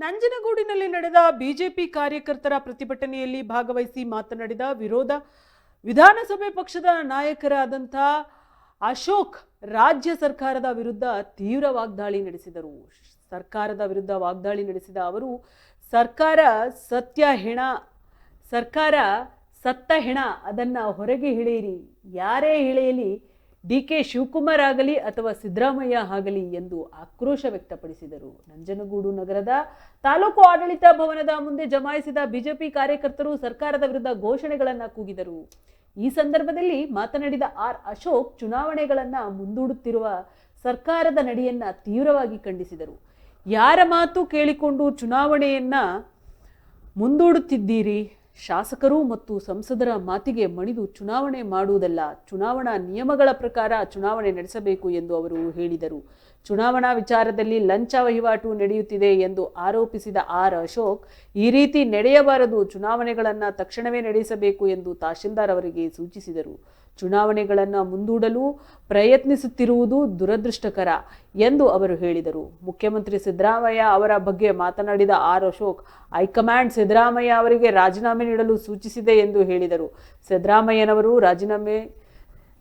ನಂಜನಗೂಡಿನಲ್ಲಿ ನಡೆದ ಬಿಜೆಪಿ ಕಾರ್ಯಕರ್ತರ ಪ್ರತಿಭಟನೆಯಲ್ಲಿ ಭಾಗವಹಿಸಿ ಮಾತನಾಡಿದ ವಿರೋಧ ವಿಧಾನಸಭೆ ಪಕ್ಷದ ನಾಯಕರಾದಂಥ ಅಶೋಕ್ ರಾಜ್ಯ ಸರ್ಕಾರದ ವಿರುದ್ಧ ತೀವ್ರ ವಾಗ್ದಾಳಿ ನಡೆಸಿದರು. ಸರ್ಕಾರದ ವಿರುದ್ಧ ವಾಗ್ದಾಳಿ ನಡೆಸಿದ ಅವರು, ಸರ್ಕಾರ ಸತ್ಯ ಹೆಣ, ಸರ್ಕಾರ ಸತ್ತ ಹೆಣ, ಅದನ್ನು ಹೊರಗೆ ಎಳೆಯಿರಿ. ಯಾರೇ ಎಳೆಯಲಿ ಡಿ ಕೆ ಶಿವಕುಮಾರ್ ಆಗಲಿ ಅಥವಾ ಸಿದ್ದರಾಮಯ್ಯ ಆಗಲಿ ಎಂದು ಆಕ್ರೋಶ ವ್ಯಕ್ತಪಡಿಸಿದರು. ನಂಜನಗೂಡು ನಗರದ ತಾಲೂಕು ಆಡಳಿತ ಭವನದ ಮುಂದೆ ಜಮಾಯಿಸಿದ ಬಿಜೆಪಿ ಕಾರ್ಯಕರ್ತರು ಸರ್ಕಾರದ ವಿರುದ್ಧ ಘೋಷಣೆಗಳನ್ನು ಕೂಗಿದರು. ಈ ಸಂದರ್ಭದಲ್ಲಿ ಮಾತನಾಡಿದ ಆರ್ ಅಶೋಕ್, ಚುನಾವಣೆಗಳನ್ನು ಮುಂದೂಡುತ್ತಿರುವ ಸರ್ಕಾರದ ನಡೆಯನ್ನ ತೀವ್ರವಾಗಿ ಖಂಡಿಸಿದರು. ಯಾರ ಮಾತು ಕೇಳಿಕೊಂಡು ಚುನಾವಣೆಯನ್ನ ಮುಂದೂಡುತ್ತಿದ್ದೀರಿ? ಶಾಸಕರು ಮತ್ತು ಸಂಸದರ ಮಾತಿಗೆ ಮಣಿದು ಚುನಾವಣೆ ಮಾಡುವುದಲ್ಲ, ಚುನಾವಣಾ ನಿಯಮಗಳ ಪ್ರಕಾರ ಚುನಾವಣೆ ನಡೆಸಬೇಕು ಎಂದು ಅವರು ಹೇಳಿದರು. ಚುನಾವಣಾ ವಿಚಾರದಲ್ಲಿ ಲಂಚ ವಹಿವಾಟು ನಡೆಯುತ್ತಿದೆ ಎಂದು ಆರೋಪಿಸಿದ ಆರ್ ಅಶೋಕ್, ಈ ರೀತಿ ನಡೆಯಬಾರದು, ಚುನಾವಣೆಗಳನ್ನು ತಕ್ಷಣವೇ ನಡೆಸಬೇಕು ಎಂದು ತಹಶೀಲ್ದಾರ್ ಅವರಿಗೆ ಸೂಚಿಸಿದರು. ಚುನಾವಣೆಗಳನ್ನು ಮುಂದೂಡಲು ಪ್ರಯತ್ನಿಸುತ್ತಿರುವುದು ದುರದೃಷ್ಟಕರ ಎಂದು ಅವರು ಹೇಳಿದರು. ಮುಖ್ಯಮಂತ್ರಿ ಸಿದ್ದರಾಮಯ್ಯ ಅವರ ಬಗ್ಗೆ ಮಾತನಾಡಿದ ಆರ್ ಅಶೋಕ್, ಹೈಕಮಾಂಡ್ ಸಿದ್ದರಾಮಯ್ಯ ಅವರಿಗೆ ರಾಜೀನಾಮೆ ನೀಡಲು ಸೂಚಿಸಿದೆ ಎಂದು ಹೇಳಿದರು. ಸಿದ್ದರಾಮಯ್ಯನವರು ರಾಜೀನಾಮೆ,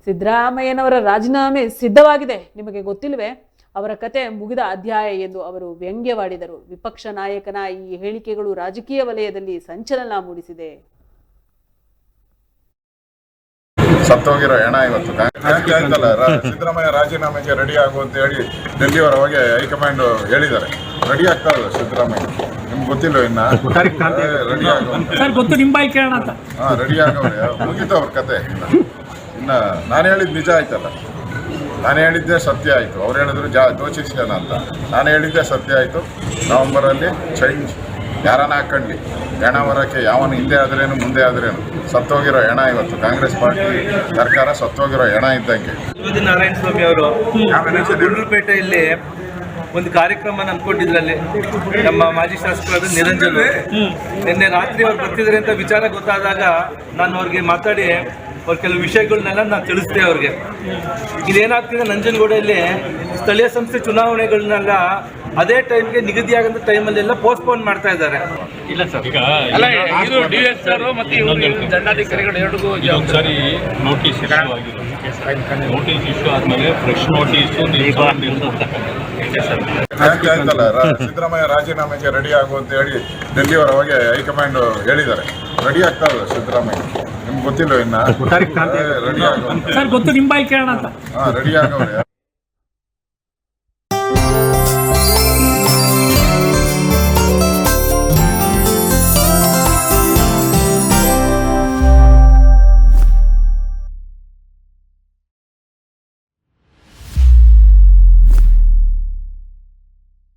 ಸಿದ್ದರಾಮಯ್ಯನವರ ರಾಜೀನಾಮೆ ಸಿದ್ಧವಾಗಿದೆ. ನಿಮಗೆ ಗೊತ್ತಿಲ್ವೇ? ಅವರ ಕತೆ ಮುಗಿದ ಅಧ್ಯಾಯ ಎಂದು ಅವರು ವ್ಯಂಗ್ಯವಾಡಿದರು. ವಿಪಕ್ಷ ನಾಯಕನ ಈ ಹೇಳಿಕೆಗಳು ರಾಜಕೀಯ ವಲಯದಲ್ಲಿ ಸಂಚಲನ ಮೂಡಿಸಿದೆ. ಸತ್ತೋಗಿರೋ ಹೆಣ ಇವತ್ತು. ಆಯ್ತಲ್ಲ ಸಿದ್ದರಾಮಯ್ಯ ರಾಜೀನಾಮೆಗೆ ರೆಡಿ ಆಗು ಅಂತ ಹೇಳಿ ಹೋಗಿ ಹೈಕಮಾಂಡ್ ಹೇಳಿದ್ದಾರೆ. ರೆಡಿ ಆಗ್ತಾರಲ್ಲ ಸಿದ್ದರಾಮಯ್ಯ. ನಿಮ್ಗೆ ಗೊತ್ತಿಲ್ಲ ಇನ್ನ? ರೆಡಿ ಆಗೋ ಸರ್ ಗೊತ್ತು ನಿಮ್ಮ ಬಾಯಿ ಅಂತ. ಹಾ ರೆಡಿ ಆಗವ್ರೆ. ಮುಗಿತು ಅವ್ರ ಕತೆ ಇನ್ನ. ನಾನು ಹೇಳಿದ್ ನಿಜ ಆಯ್ತಲ್ಲ. ನಾನು ಹೇಳಿದ್ದೆ ಸತ್ಯ ಆಯಿತು. ಅವ್ರು ಹೇಳಿದ್ರು ಜಾ ದೋಷಿಸ್ಯಾನ ಅಂತ. ನಾನು ಹೇಳಿದ್ದೆ ಸತ್ಯ ಆಯಿತು. ನವಂಬರಲ್ಲಿ ಚೇಂಜ್ ಯಾರನ್ನ ಹಾಕೊಂಡ್ಲಿ? ಹೆಣ ಹೊರಕ್ಕೆ ಯಾವನು ಹಿಂದೆ ಆದ್ರೇನು ಮುಂದೆ ಆದ್ರೇನು? ಸತ್ತೋಗಿರೋ ಹೆಣ ಇವತ್ತು. ಕಾಂಗ್ರೆಸ್ ಪಾರ್ಟಿ ಸರ್ಕಾರ ಸತ್ತೋಗಿರೋ ಹೆಣ ಇದ್ದಂಗೆ. ನಾರಾಯಣ್ ಸ್ವಾಮಿ ಅವರು ಪೇಟೆಯಲ್ಲಿ ಒಂದು ಕಾರ್ಯಕ್ರಮ ಅನ್ಕೊಂಡಿದ್ರಲ್ಲಿ ನಮ್ಮ ಮಾಜಿ ಶಾಸಕರಾದ ನಿರಂಜನ್ ನಿನ್ನೆ ರಾತ್ರಿ ಅವ್ರು ಬರ್ತಿದ್ರೆ ಅಂತ ವಿಚಾರ ಗೊತ್ತಾದಾಗ ನಾನು ಅವ್ರಿಗೆ ಮಾತಾಡಿ ಅವ್ರ ಕೆಲವು ವಿಷಯಗಳನ್ನೆಲ್ಲ ನಾನು ತಿಳಿಸ್ದೆ ಅವ್ರಿಗೆ. ಇದೇನಾಗ್ತಿದೆ ನಂಜನಗೂಡಲ್ಲಿ ಸ್ಥಳೀಯ ಸಂಸ್ಥೆ ಚುನಾವಣೆಗಳನ್ನೆಲ್ಲ ಅದೇ ಟೈಮ್ಗೆ ನಿಗದಿಯಾಗಂತ ಟೈಮಲ್ಲೆಲ್ಲ ಪೋಸ್ಟ್ಪೋನ್ ಮಾಡ್ತಾ ಇದ್ದಾರೆ. ಇಲ್ಲ ಸರ್. ಈಗ ಅಲ್ಲ ಇದು ಡಿ ಎಸ್ ಆರ್ ಮತ್ತೆ ಇವರು ದಂಡಾಧಿಕಾರಿಗಳು ಎರಡಿಗೂ ಇದೊಂದ್ಸರಿ ನೋಟಿಸ್ ಇಶ್ಯೂ ನೋಟಿಸ್ ಇಶ್ಯೂ ಆದ್ಮೇಲೆ ಫ್ರೆಶ್ ನೋಟಿಸ್ ಕಾಂಗ್ರೆಸ್ ಆಯ್ತಲ್ಲ ರ- ಸಿದ್ದರಾಮಯ್ಯ ರಾಜೀನಾಮೆಗೆ ರೆಡಿ ಆಗು ಅಂತ ಹೇಳಿ ಡೆಲ್ಲಿಯವರವಾಗಿ ಹೈಕಮಾಂಡ್ ಹೇಳಿದ್ದಾರೆ. ರೆಡಿ ಆಗ್ತಾ ಇಲ್ಲ ಸಿದ್ದರಾಮಯ್ಯ. ನಿಮ್ಗೆ ಗೊತ್ತಿಲ್ಲ ಇನ್ನ? ರೆಡಿ ಆಗೋ ಸರ್ ಗೊತ್ತು ನಿಮ್ಮ ಬಾಯಿ ಕೇಳೋಣ ಅಂತ. ಹಾ ರೆಡಿ ಆಗವ್ರೆ.